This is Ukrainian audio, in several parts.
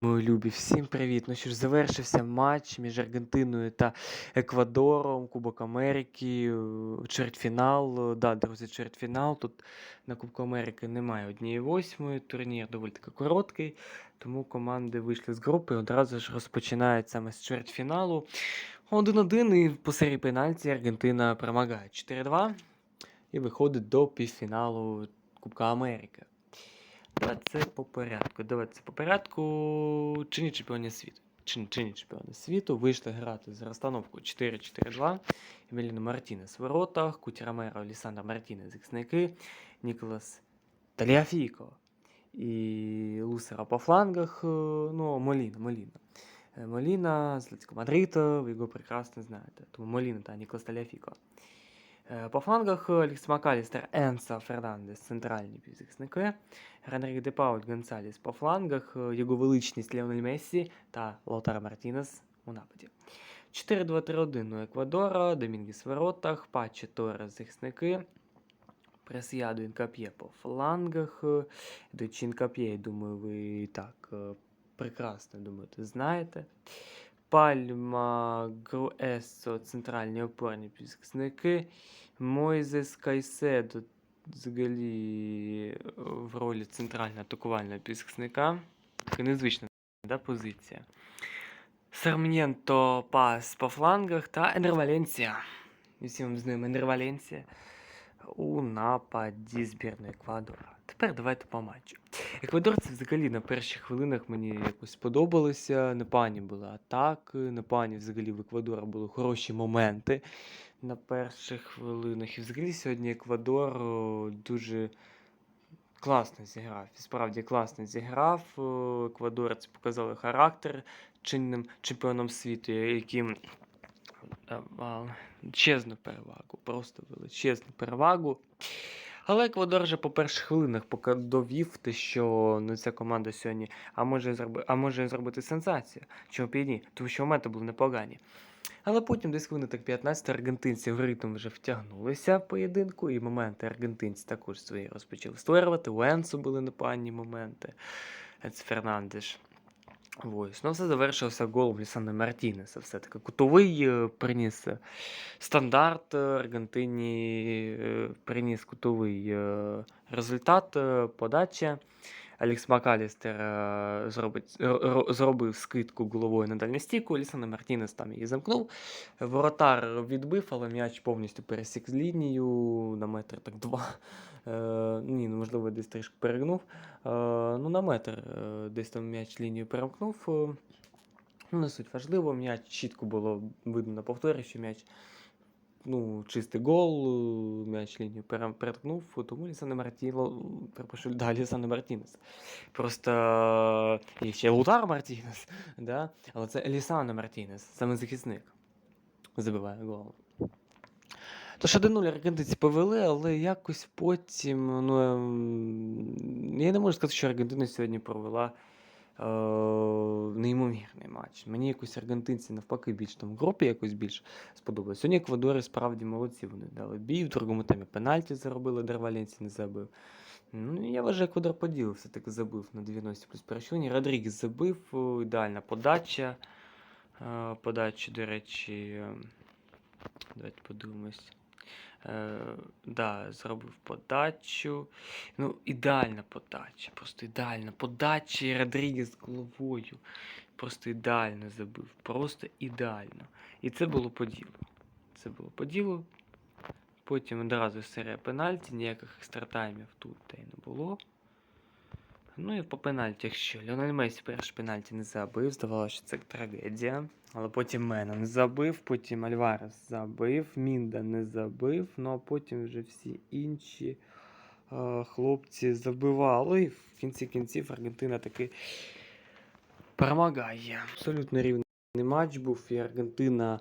Мої любі, всім привіт! Ну що ж, завершився матч між Аргентиною та Еквадором, Кубок Америки, е, чвертьфінал. Е, Да, друзі, чвертьфінал. Тут на Кубку Америки немає однієї восьмої. Турнір доволі таки короткий, тому команди вийшли з групи і одразу ж розпочинають саме з чвертьфіналу. 1-1 і по серії пенальті Аргентина перемагає 4-2 і виходить до півфіналу Кубка Америки. Давайте по порядку. Давайте по порядку. Чинні чемпіонів світу. Чин, чинні чемпіони світу вийшли грати за розстановку 4-4-2. Емеліна Мартінес в воротах, Кутірамеро, Олександр Мартінес захисники, Ніколас Таліафіко і Лусера по флангах. е, Ну, Моліна, Моліна. Е, Моліна з Атлетико Мадрида, ви його прекрасно знаєте. Тому Моліна та Ніколас Таліафіко. Е, По флангах Алекс Макалістер, Енса Фернандес, центральні півзахисники. Генрік Де Пауль Гонсаліс по флангах, його величність Леонель Мессі та Лотар Мартінес у нападі. 4-2-3-1 у Еквадора, Домінгіс в воротах, Паче Торres захисники. Пресіаду Інкап'є по флангах. е, Дочин Кап'є, я думаю, ви так прекрасно думаєте, знаєте. Пальма Груесо, центральні опорні півзахисники. Мойзес Кайседо взагалі е, в ролі центрального атакувального півзахисника. Така незвична да, позиція. Сарм'єнто пас по флангах та Енер Валенсія. І з ним Енер Валенсія у нападі збірної Еквадора. Тепер давайте по матчу. Еквадорці взагалі на перших хвилинах мені якось сподобалося. Непогані були атаки, непогані взагалі в Еквадора були хороші моменти на перших хвилинах. І взагалі сьогодні Еквадор дуже класно зіграв. І справді класно зіграв. Еквадорці показали характер чинним чемпіоном світу, яким давав перевагу, просто величезну перевагу. Але Еквадор вже по перших хвилинах поки довів те, що ну, ця команда сьогодні а може, зроби, а може зробити сенсацію. Чому ні? Тому що моменти були непогані. Але потім десь хвилини так 15 аргентинці в ритм вже втягнулися в поєдинку, і моменти аргентинці також свої розпочали створювати. У Енсу були непогані моменти. Ец Фернандеш. Ось. Ну, все завершилося голом Лісана Мартінеса. Все-таки кутовий е, приніс е, стандарт е, Аргентині, приніс кутовий результат, подачі. Алекс Макалістер ро- зробив скидку головою на дальностійку, Лісана Мартінес там її замкнув. Воротар відбив, але м'яч повністю пересік з лінію на метр так два. Е, ні, ну можливо, десь трішки перегнув. Е, ну, на метр е, десь там м'яч лінію перемкнув. е. Ну, не суть важливо, м'яч чітко було видно на повторі, що м'яч ну, чистий гол, е, м'яч лінію переткнув, тому Лісане Мартіно, перепрошую, да, Лісане Мартінес. Просто е, є ще Лутар Мартінес, да? але це Лісане Мартінес, саме захисник. Забиває гол. Тож 1-0 аргентинці повели, але якось потім. Ну, ем, я не можу сказати, що Аргентина сьогодні провела неймовірний матч. Мені якось аргентинці навпаки більш там в групі якось більш сподобалось. Сьогодні Еквадори справді молодці. Вони дали бій, в другому таймі пенальті заробили, Валенсі не забив. Ну, я вважаю, Еквадор поділ все-таки забив на 90 плюс першині. Родрігес забив, ідеальна подача. Е, Подачі, до речі, е, давайте подивимось. Е, да, зробив подачу. Ну, ідеальна подача. Просто ідеальна подача. І Родрігес головою. Просто ідеально забив. Просто ідеально. І це було по ділу. Це було по ділу. Потім одразу серія пенальті, ніяких екстратаймів тут та й не було. Ну і по пенальтях що. Леонель Месі перший пенальті не забив, здавалося, що це трагедія. Але потім Менон забив, потім Альварес забив, Мінда не забив, ну а потім вже всі інші е, хлопці забивали. І в кінці кінців Аргентина таки перемагає. Абсолютно рівний матч був, і Аргентина.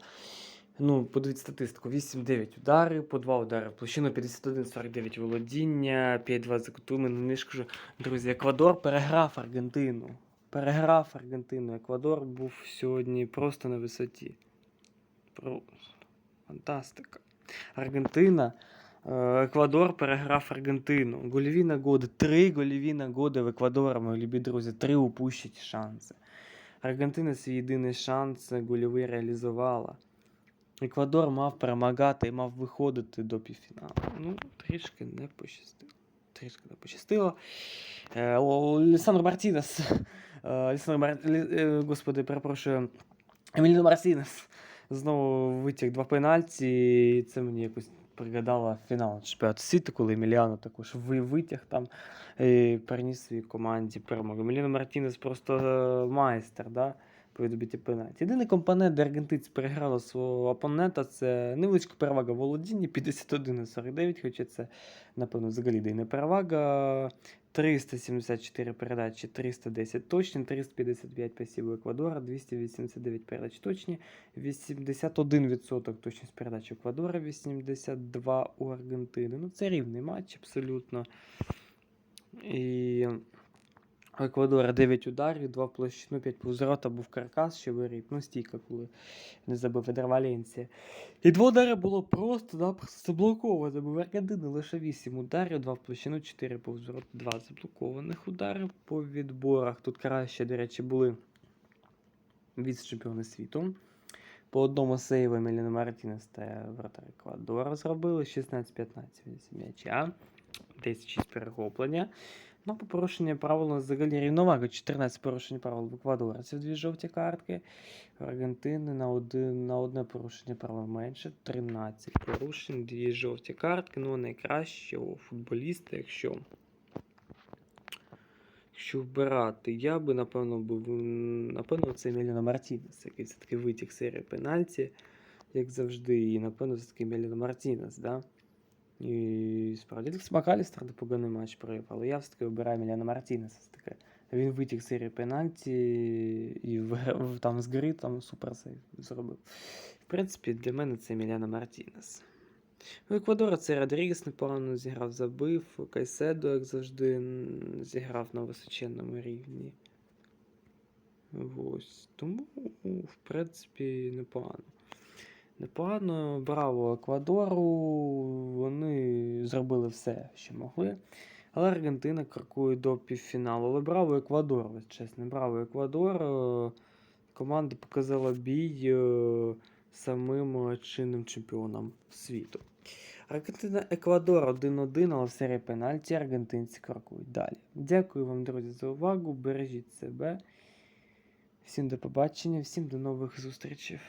Ну, подивіться статистику: 8-9 удари, по 2 удари в площину, 51-49 володіння, 5-2 за кутами. Ну, не ж друзі, Еквадор переграв Аргентину. Переграв Аргентину. Еквадор був сьогодні просто на висоті. Про... Фантастика. Аргентина. е, Еквадор переграв Аргентину. Гольові нагоди. Три гольові нагоди в Еквадора, мої любі друзі. Три упущені шанси. Аргентина свій єдиний шанс гольовий реалізувала. Еквадор мав перемагати і мав виходити до півфіналу. Ну, трішки не пощастило. Трішки не пощастило. Е, Лісандро Мартінес. Е, Лісандро Мар... Е, Господи, перепрошую. Еміліно Мартінес. Знову витяг два пенальті, і це мені якось пригадало фінал чемпіонату світу, коли Еміліано також витяг там і переніс своїй команді перемогу. Еміліно Мартінес просто майстер, да? Відбитті пенальті. Єдиний компонент, де аргентинці переграли свого опонента, це невеличка перевага в володінні 51 на 49, хоча це, напевно, взагалі де не перевага. 374 передачі, 310 точні, 355 пасів у Еквадора, 289 передач точні, 81% точність передач Еквадора, 82 у Аргентини. Ну, це рівний матч абсолютно. І Еквадора 9 ударів, 2 в площину, 5 по взворота, був каркас, ще виріб, ну стійка, коли не забив Едер Валенсія. І два удари було просто-напросто заблоковано. Був Аргентини лише 8 ударів, 2 в площину, 4 по взворота, 2 заблокованих удари по відборах. Тут краще, до речі, були віце-чемпіони світу. По одному сейву Еміліна Мартінес та вратар Еквадора зробили 16-15 м'яча, 10-6 перехоплення. Ну, по порушенню правил взагалі рівновага. 14 порушень правил в Еквадора. Це дві жовті картки. В Аргентини на, один, на одне порушення правил менше. 13 порушень, дві жовті картки. Ну, найкраще у футболіста, якщо. Якщо вбирати, я би, напевно, був. Напевно, це Еміліна Мартінес, який все-таки витяг серії пенальті, як завжди. І, напевно, все-таки Еміліна Мартінес, да? І справді Лекс Макалістер непоганий матч провів, але я все-таки обираю Міляна Мартінеса. все-таки. Він витяг з серії пенальті і в, в- там з гри там супер сейв зробив. В принципі, для мене це Міляна Мартінес. У Еквадора це Родрігес непогано зіграв, забив. Кайседо, як завжди, зіграв на височенному рівні. Ось. Тому, в принципі, непогано. Непогано, браво Еквадору. Вони зробили все, що могли. Але Аргентина крокує до півфіналу. Але браво Еквадор, чесно, браво Еквадор. Е, Команда показала бій е, самим чинним чемпіонам світу. Аргентина Еквадор 1-1, але в серії пенальті аргентинці крокують далі. Дякую вам, друзі, за увагу. Бережіть себе. Всім до побачення, всім до нових зустрічей.